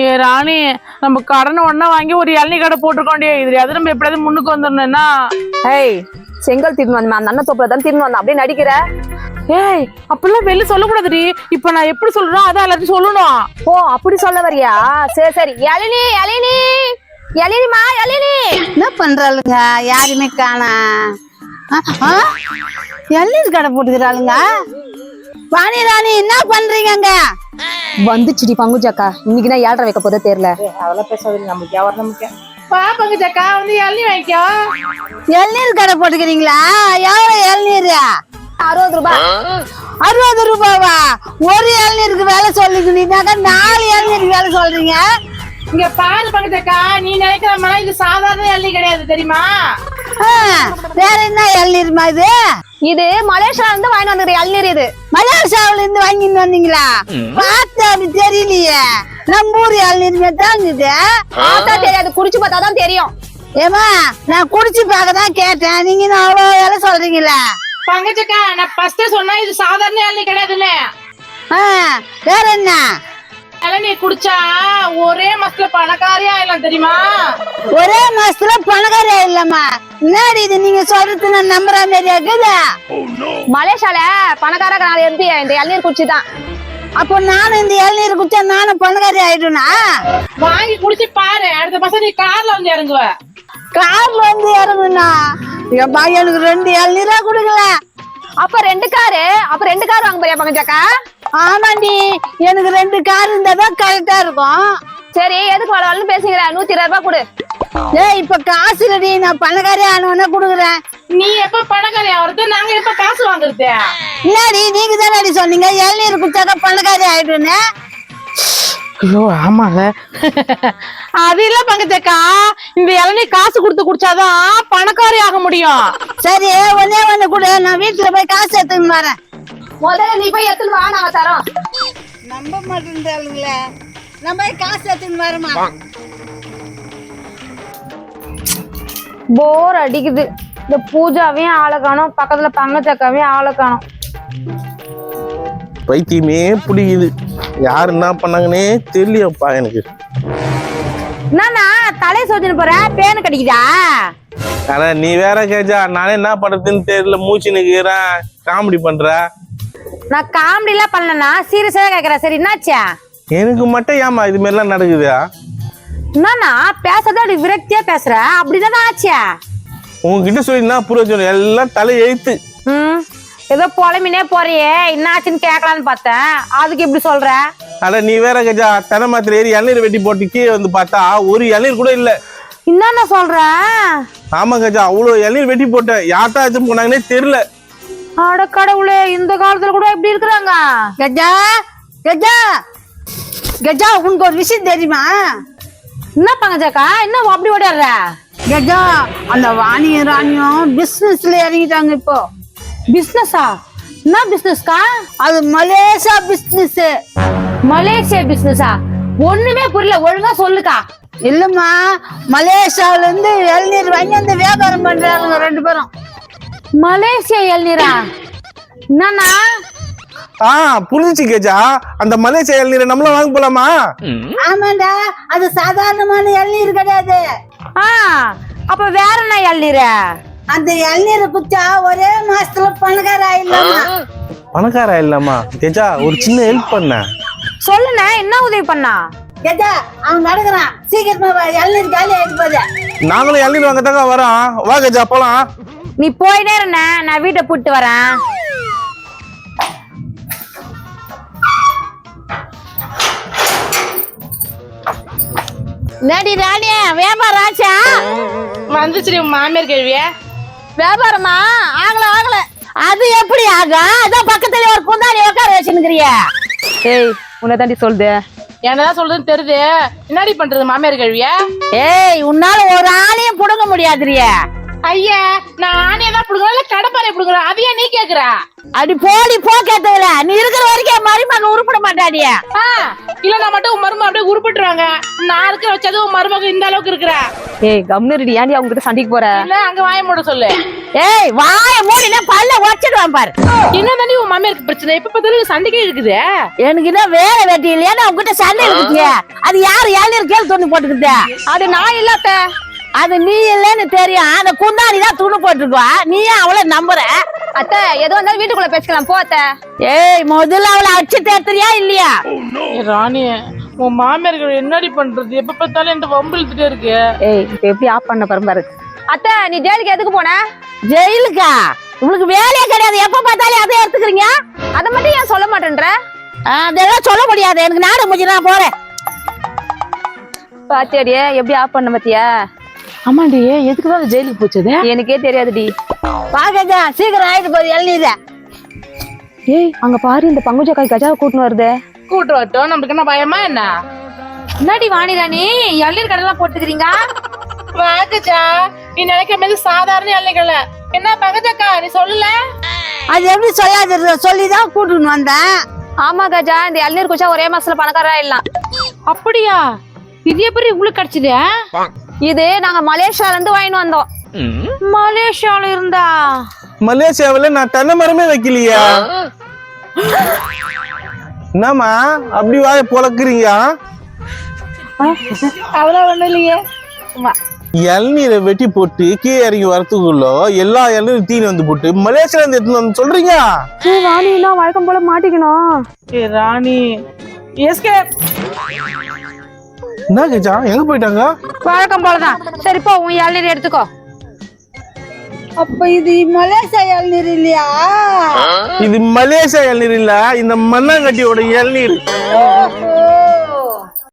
ஏ ராணி நம்ம கடன் ஒண்ணா வாங்கி ஒரு இளநீ கடை போட்டிருக்கோண்டே. இது அது நம்ம எப்படியாவது முன்னுக்கு வந்துடணும்னா? ஏய் செங்கல் திரும்பி வந்தேன் அந்த அண்ணன் தோப்புல தான் திரும்பி வந்தேன். அப்படியே நடிக்கிற? ஏய் அப்படிலாம் வெளில சொல்லக்கூடாதுடி. இப்ப நான் எப்படி சொல்றேனோ அதான் எல்லாத்தையும் சொல்லணும். ஓ அப்படி சொல்ல வரியா? சரி சரி. இளநீ இளநீ இளநிமா இளநீ. என்ன பண்றாளுங்க? யாருமே காணா. எல்லீர் கடை போட்டுக்கிறாளுங்க? வாணி ராணி என்ன பண்றீங்க வந்துச்சுடி பங்குஜாக்கா. இன்னைக்கு நான் ஏழ்ரை வைக்க போதே தெரியல. அதெல்லாம் பேசாதீங்க. நமக்கு எவரம் நமக்கு? பா வந்து இளநீ வாங்கிக்கோ. எல்லீர் கடை போட்டுக்கிறீங்களா? எவ்வளவு இளநீர் அறுபது ரூபாய் அறுபது ரூபாவா? ஒரு இளநீருக்கு வேலை சொல்லிக்கிறீங்கன்னாக்கா நாலு இளநீருக்கு வேலை சொல்றீங்க? இங்க பாரு பங்குச்சக்கா நீ நினைக்கிற மாதிரி இது சாதாரண இளநீ கிடையாது தெரியுமா? ஆ, வேற என்ன இளநீர்மா இது? இது மலேசியால இருந்து வாங்கிட்டு வந்துக்கிற இளநீர் இது. மலேசியாவுல இருந்து வாங்கிட்டு வந்தீங்களா? பார்த்து அப்படி தெரியலையே. நம்ம ஊர் இளநீர் தான் இது. பார்த்தா தெரியாது குடிச்சு பார்த்தா தான் தெரியும். ஏமா நான் குடிச்சு பார்க்க தான் கேட்டேன். நீங்க இன்னும் அவ்வளோ வேலை சொல்றீங்களா. பங்குச்சக்கா நான் ஃபர்ஸ்ட் சொன்னா இது சாதாரண இளநீ கிடையாதுன்னு. ஆ, வேற என்ன? இளநீ குடிச்சா ஒரே மாசத்துல பணக்காரி ஆயிடலாம் தெரியுமா? ஒரே மாசத்துல பணக்காரி இல்லம்மா. என்னடி இது? நீங்க சொல்றது நான் நம்புற மாதிரி இருக்குது? மலேசியால பணக்கார நாள் இருந்து இந்த இளநீர் குடிச்சு தான் அப்போ நானும் இந்த இளநீர் குடிச்சா நானும் பணக்காரி ஆயிடுனா வாங்கி குடிச்சு பாரு. அடுத்த மாசம் நீ கார்ல வந்து இறங்குவ. கார்ல வந்து இறங்குனா? எப்பா எனக்கு ரெண்டு இளநீரா கொடுக்கல. அப்ப ரெண்டு காரு? அப்ப ரெண்டு கார் வாங்க போறியா பங்கஜாக்கா? ஆமாண்டி எனக்கு ரெண்டு கார் இருந்தா தான் கரெக்டா இருக்கும். சரி எதுக்கு வளவலன்னு பேசுகிற நூத்தி இருபது ரூபாய் கொடு. ஏய் இப்ப காசு இல்லடி நான் பணக்காரி ஆனவன கொடுக்குறேன். நீ எப்ப பணக்காரி ஆகுறது நாங்க எப்ப காசு வாங்குறது? என்னடி நீங்க தானடி சொன்னீங்க. இளநீர் குடிச்சாக்கா பணக்காரி ஆயிடுன்னு ஐயோ ஆமாங்க அது இல்ல பங்கச்சக்கா இந்த இளநீ காசு கொடுத்து குடிச்சாதான் பணக்காரி ஆக முடியும். சரி ஒன்னே ஒண்ணு கொடு. நான் வீட்டுல போய் காசு எடுத்துன்னு வரேன். முதல்ல நீ போய் எடுத்துன்னு வா நாங்க தரோம். நம்ப மாட்டேன்றாளுங்களே. நம்ம போய் காசு எடுத்துன்னு வரமா போர் அடிக்குது. இந்த பூஜாவையும் ஆளை காணோம் பக்கத்துல பங்கச்சக்காவையும் ஆளை காணோம். பைத்தியமே பிடிக்குது. யார் என்ன பண்ணாங்கன்னே தெரியலையப்பா எனக்கு. என்னண்ணா தலை சோதனை போற? பேனு கடிக்குதா? ஆனா நீ வேற கேஜா நானே என்ன பண்றதுன்னு தெரியல. மூச்சு நிக்கிறேன் காமெடி பண்ற? நான் காமெடி எல்லாம் பண்ணலண்ணா. சீரியஸா கேக்குறேன். சரி என்னாச்சா? எனக்கு மட்டும் ஏமா இது மாதிரிலாம் நடக்குதா? என்னண்ணா பேசுறத அப்படி விரக்தியா பேசுற. அப்படிதான் ஆச்சா? உங்ககிட்ட சொல்லி என்ன புரோஜனம் எல்லாம் தலை எழுத்து. ம். ஏதோ புலம்பினே போறியே. என்னாச்சுன்னு கேட்கலான்னு பார்த்தேன். அதுக்கு இப்படி சொல்ற? அட நீ வேற கஜா தென்னை மாத்திரை ஏறி இளநீர் வெட்டி போட்டு கீழே வந்து பார்த்தா ஒரு இளநீர் கூட இல்ல. என்னண்ணா சொல்ற? ஆமா கஜா அவ்வளவு இளநீர் வெட்டி போட்டேன் யார்ட்டா வச்சு போனாங்கன்னே தெரியல. அட கடவுளே இந்த காலத்துல எப்படி இருக்கிறாங்க கஜா கஜா கஜா உனக்கு ஒரு விஷயம் தெரியுமா? என்ன பங்கஜாக்கா? என்ன அப்படி ஓடிடுற கஜா அந்த வாணியும் ராணியும் பிசினஸ்ல இறங்கிட்டாங்க இப்போ. பிசினஸா என்ன பிசினஸ்க்கா அது மலேசியா பிசினஸ் மலேசியா பிசினஸா ஒண்ணுமே புரியல. ஒழுங்கா சொல்லுக்கா. இல்லம்மா மலேசியாவுல இருந்து இளநீர் வாங்கி அந்த வியாபாரம் பண்றாங்க ரெண்டு பேரும். மலேசியா இளநீரா? என்னண்ணா? ஆ புரிஞ்சுச்சு கஜா. அந்த மலேசியா இளநீரை நம்மளும் வாங்க போலாமா? ஆமாண்டா அது சாதாரணமான இளநீர் கிடையாது. ஆ அப்ப வேற என்ன இளநீர? அந்த இளநீரை குச்சா ஒரே மாசத்துல பணக்கார ஆயிடலாமா? பணக்காரா இல்லம்மா கஜா ஒரு சின்ன ஹெல்ப் பண்ண. சொல்லுண்ணே என்ன உதவி பண்ணா? கஜா அவன் நடக்கிறான். சீக்கிரமா வா, இளநீர் காலி ஆயிட்டு நாங்களும் இளநீர் வாங்கத்தாங்க வரோம். வா கஜா போலாம். நீ போயிட்டே இருண்ணே நான் வீட்டை கூட்டு வரேன். நடி ராணியா வியாபாரம் ஆச்சா? வந்துச்சு உன் மாமியார் கேள்விய. வியாபாரமா? ஆகல ஆகல. அது எப்படி ஆகும் அதான் பக்கத்துல ஒரு குந்தாணி உட்கார வச்சுருக்கிறிய ஏய் உன்னை தாண்டி சொல்லுது. என்னதான் சொல்றதுன்னு தெரியுது. என்னடி பண்றது மாமியார் கேள்விய? ஏய் உன்னால ஒரு ஆளையும் புடுங்க முடியாதுரிய ஐயா நான் ஆணையை தான் புடுங்குறேன்? இல்ல கடப்பாறை புடுங்குறேன். அதையா நீ கேக்குற? அடி போடி போ கேட்டதுல. நீ இருக்கிற வரைக்கும் மருமகன் உருப்பிட மாட்டாடியா? இல்ல நான் மட்டும் உன் மருமக அப்படியே உருப்பிட்டுருவாங்க. நான் இருக்க வச்சது உன் மருமக இந்த அளவுக்கு இருக்கிற. ஏய் கம்னு ஏன்டி அவங்க கிட்ட சண்டைக்கு போற? இல்ல அங்க வாய மூட சொல்லு. ஏய் வாய மூடினா பல்ல உடச்சிடுவான் பாரு. என்ன தாண்டி உன் மாமியாருக்கு பிரச்சனை? இப்ப பார்த்தாலும் சண்டைக்கே இருக்குது. எனக்கு இன்னும் வேலை வெட்டி இல்லையா? நான் உங்ககிட்ட சண்டை இருக்குது அது யாரு? ஏழு கேள்வி துணி போட்டுக்கிட்டு? அது நான் இல்லாத. அது நீ இல்லைன்னு தெரியும். அந்த குந்தாணி தான் துணி போட்டுருக்கா நீ ஏன் அவளை நம்புற? அத்தை எது வந்தாலும் வீட்டுக்குள்ள பேசிக்கலாம். போ அத்தை. ஏய் முதல்ல அவளை அடிச்சு தேத்துறியா இல்லையா? ராணி உன் மாமியாருக்கு என்னடி பண்றது? எப்ப பார்த்தாலும் என்கிட்ட வம்பு இழுத்துட்டே இருக்கு. ஏய் இப்ப எப்படி ஆஃப் பண்ண பாரு பாரு. அத்தை நீ ஜெயிலுக்கு எதுக்கு போன? ஜெயிலுக்கா? உங்களுக்கு வேலையே கிடையாது. எப்ப பார்த்தாலும் அதை எடுத்துக்கிறீங்க? அத மட்டும் ஏன் சொல்ல மாட்டேன்ற? அதெல்லாம் சொல்ல முடியாது. எனக்கு நாடு முடிஞ்சு நான் போறேன். பாத்தியாடியே எப்படி ஆஃப் பண்ண பாத்தியா? ஆமாண்டி எதுக்கு தான் ஜெயிலுக்கு போச்சது? எனக்கே தெரியாதுடி. பாக்கங்க சீக்கிரம் ஆயிட்டு போகுது இளநீர ஏய் அங்க பாரு இந்த பங்குஜக்காய் கஜாவை கூட்டின்னு வருதே. கூட்டு வரட்டும் நமக்கு என்ன பயமா என்ன? என்னடி வாணி ராணி இளநீர் கடலாம் போட்டுக்கிறீங்க? வாங்கச்சா நீ நினைக்கிற மாதிரி சாதாரண இலைகள என்ன பங்கஜக்கா நீ சொல்லல? அது எப்படி சொல்லாது சொல்லிதான் கூட்டின்னு வந்தேன். ஆமா கஜா இந்த இளநீர் குச்சா ஒரே மாசத்துல பணக்காரா ஆயிடலாம். அப்படியா? இது எப்படி உங்களுக்கு கிடைச்சது இது நாங்க மலேசியால இருந்து வாங்கிட்டு வந்தோம். மலேசியால இருந்தா? மலேசியாவுல நான் தென்னை மரமே வைக்கலையா? என்னம்மா அப்படி வாய பொழக்குறீங்க அவ்வளவு ஒண்ணு இல்லையே. இளநீரை வெட்டி போட்டு கீழே இறங்கி வரத்துக்குள்ள எல்லா இளநீரும் தீனி வந்து போட்டு மலேசியால இருந்து எடுத்துன்னு வந்து சொல்றீங்க? வாணி என்ன வழக்கம் போல மாட்டிக்கணும். ஏ ராணி. எஸ்கே. என்ன கேச்சா? எங்க போயிட்டாங்க? வழக்கம் போலதான். சரிப்பா உன் இளநீர் எடுத்துக்கோ. அப்ப இது மலேசியா இளநீர் இல்லையா? இது மலேசியா இளநீர் இல்ல இந்த மண்ணாங்கட்டியோட இளநீர்.